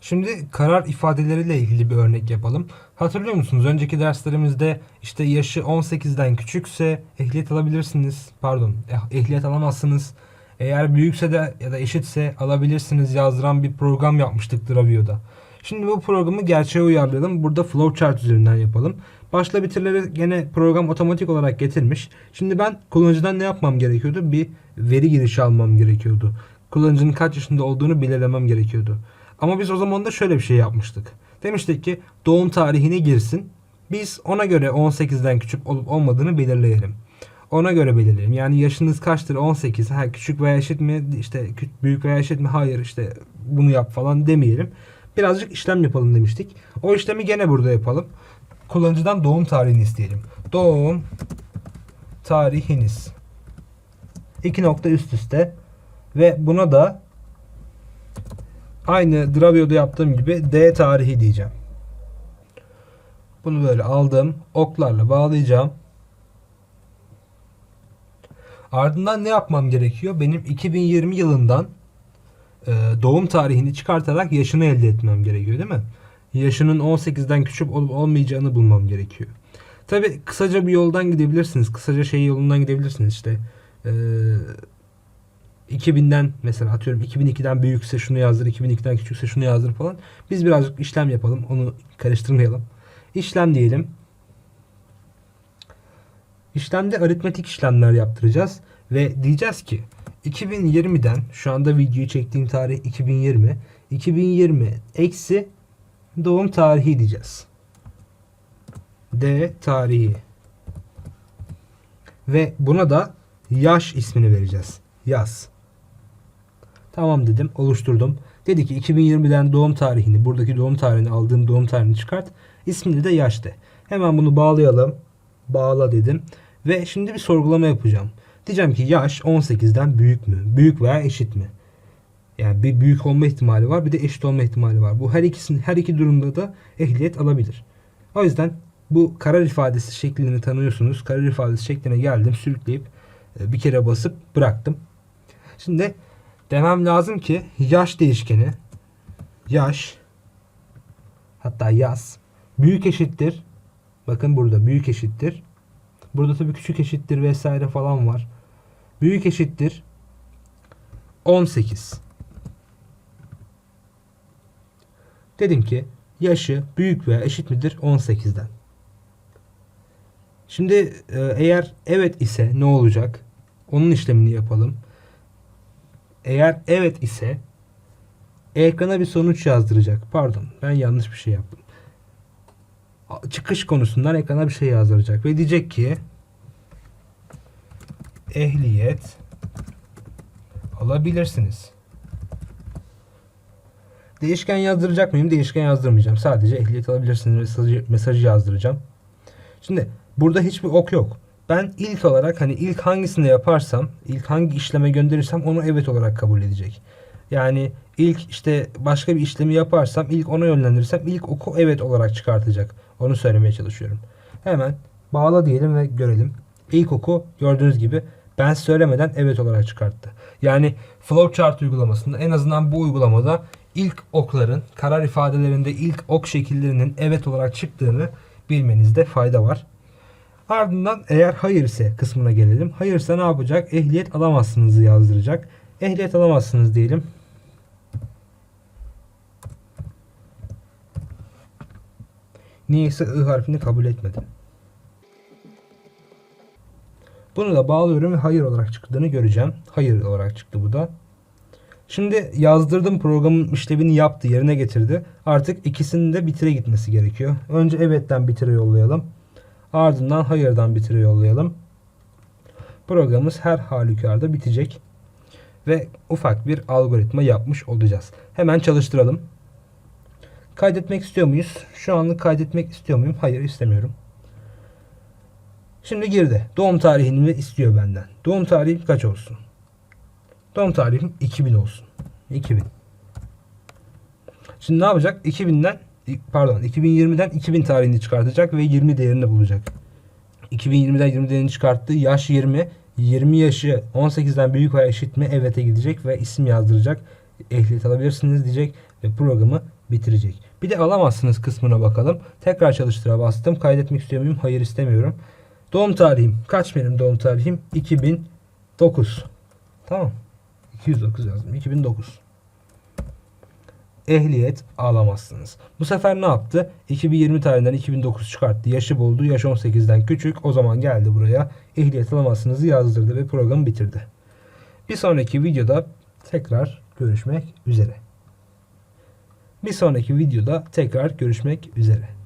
Şimdi karar ifadeleriyle ilgili bir örnek yapalım. Hatırlıyor musunuz? Önceki derslerimizde işte yaşı 18'den küçükse ehliyet alabilirsiniz. Pardon, eh- ehliyet alamazsınız. Eğer büyükse de ya da eşitse alabilirsiniz yazdıran bir program yapmıştık Dravio'da. Şimdi bu programı gerçeğe uyarlayalım. Burada flowchart üzerinden yapalım. Başla bitirleri gene program otomatik olarak getirmiş. Şimdi ben kullanıcıdan ne yapmam gerekiyordu? Bir veri girişi almam gerekiyordu. Kullanıcının kaç yaşında olduğunu belirlemem gerekiyordu. Ama biz o zaman da şöyle bir şey yapmıştık. Demiştik ki doğum tarihini girsin. Biz ona göre 18'den küçük olup olmadığını belirleyelim. Ona göre belirleyelim. Yani yaşınız kaçtır? 18. Ha küçük veya eşit mi? İşte büyük veya eşit mi? Hayır işte bunu yap falan demeyelim. Birazcık işlem yapalım demiştik. O işlemi gene burada yapalım. Kullanıcıdan doğum tarihini isteyelim. Doğum tarihiniz. İki nokta üst üste ve buna da aynı Dravio'da yaptığım gibi D tarihi diyeceğim. Bunu böyle aldım. Oklarla bağlayacağım. Ardından ne yapmam gerekiyor? Benim 2020 yılından e, doğum tarihini çıkartarak yaşını elde etmem gerekiyor değil mi? Yaşının 18'den küçük olup olmayacağını bulmam gerekiyor. Tabi kısaca bir yoldan gidebilirsiniz. Kısaca şey yolundan gidebilirsiniz işte. E, 2000'den mesela atıyorum 2002'den büyükse şunu yazdır, 2002'den küçükse şunu yazdır falan. Biz birazcık işlem yapalım. Onu karıştırmayalım. İşlem diyelim. İşlemde aritmetik işlemler yaptıracağız ve diyeceğiz ki 2020'den şu anda videoyu çektiğim tarih 2020 2020 eksi doğum tarihi diyeceğiz. D tarihi. Ve buna da yaş ismini vereceğiz. Yaz. Tamam dedim. Oluşturdum. Dedi ki 2020'den doğum tarihini, buradaki doğum tarihini aldığım doğum tarihini çıkart. İsmini de yaş de. Hemen bunu bağlayalım. Bağla dedim. Ve şimdi bir sorgulama yapacağım. Diyeceğim ki yaş 18'den büyük mü? Büyük veya eşit mi? Yani bir büyük olma ihtimali var, bir de eşit olma ihtimali var. Bu her ikisinin her iki durumda da ehliyet alabilir. O yüzden bu karar ifadesi şeklini tanıyorsunuz. Karar ifadesi şekline geldim, sürükleyip e, bir kere basıp bıraktım. Şimdi demem lazım ki yaş değişkeni yaş hatta yaz büyük eşittir. Bakın burada büyük eşittir. Burada tabii küçük eşittir vesaire falan var. Büyük eşittir 18. Dedim ki yaşı büyük veya eşit midir 18'den. Şimdi e, eğer evet ise ne olacak? Onun işlemini yapalım. Eğer evet ise ekrana bir sonuç yazdıracak. Pardon ben yanlış bir şey yaptım. Çıkış konusundan ekrana bir şey yazdıracak ve diyecek ki ehliyet alabilirsiniz. Değişken yazdıracak mıyım? Değişken yazdırmayacağım. Sadece ehliyet alabilirsiniz mesajı, mesajı yazdıracağım. Şimdi burada hiçbir ok yok. Ben ilk olarak hani ilk hangisini yaparsam, ilk hangi işleme gönderirsem onu evet olarak kabul edecek. Yani ilk işte başka bir işlemi yaparsam, ilk ona yönlendirirsem ilk oku evet olarak çıkartacak. Onu söylemeye çalışıyorum. Hemen bağla diyelim ve görelim. İlk oku gördüğünüz gibi ben söylemeden evet olarak çıkarttı. Yani flowchart uygulamasında en azından bu uygulamada ilk okların karar ifadelerinde ilk ok şekillerinin evet olarak çıktığını bilmenizde fayda var. Ardından eğer hayır ise kısmına gelelim. Hayırsa ne yapacak? Ehliyet alamazsınız yazdıracak. Ehliyet alamazsınız diyelim. Niyeyse I harfini kabul etmedi. Bunu da bağlıyorum ve hayır olarak çıktığını göreceğim. Hayır olarak çıktı bu da. Şimdi yazdırdım programın işlevini yaptı, yerine getirdi. Artık ikisinin de bitire gitmesi gerekiyor. Önce evetten bitire yollayalım. Ardından hayırdan bitire yollayalım. Programımız her halükarda bitecek. Ve ufak bir algoritma yapmış olacağız. Hemen çalıştıralım. Kaydetmek istiyor muyuz? Şu anlık kaydetmek istiyor muyum? Hayır istemiyorum. Şimdi girdi. Doğum tarihini istiyor benden. Doğum tarihi kaç olsun? Doğum tarihim 2000 olsun. 2000. Şimdi ne yapacak? 2000'den pardon 2020'den 2000 tarihini çıkartacak ve 20 değerini bulacak. 2020'den 20 değerini çıkarttı. Yaş 20. 20 yaşı 18'den büyük veya eşit mi? Evet'e gidecek ve isim yazdıracak. Ehliyet alabilirsiniz diyecek ve programı bitirecek. Bir de alamazsınız kısmına bakalım. Tekrar çalıştıra bastım. Kaydetmek istiyor muyum? Hayır istemiyorum. Doğum tarihim. Kaç benim doğum tarihim? 2009. Tamam. 209 yazdım. 2009 ehliyet alamazsınız. Bu sefer ne yaptı? 2020 tarihinden 2009 çıkarttı. Yaşı buldu. Yaş 18'den küçük. O zaman geldi buraya. Ehliyet alamazsınızı yazdırdı ve programı bitirdi. Bir sonraki videoda tekrar görüşmek üzere. Bir sonraki videoda tekrar görüşmek üzere.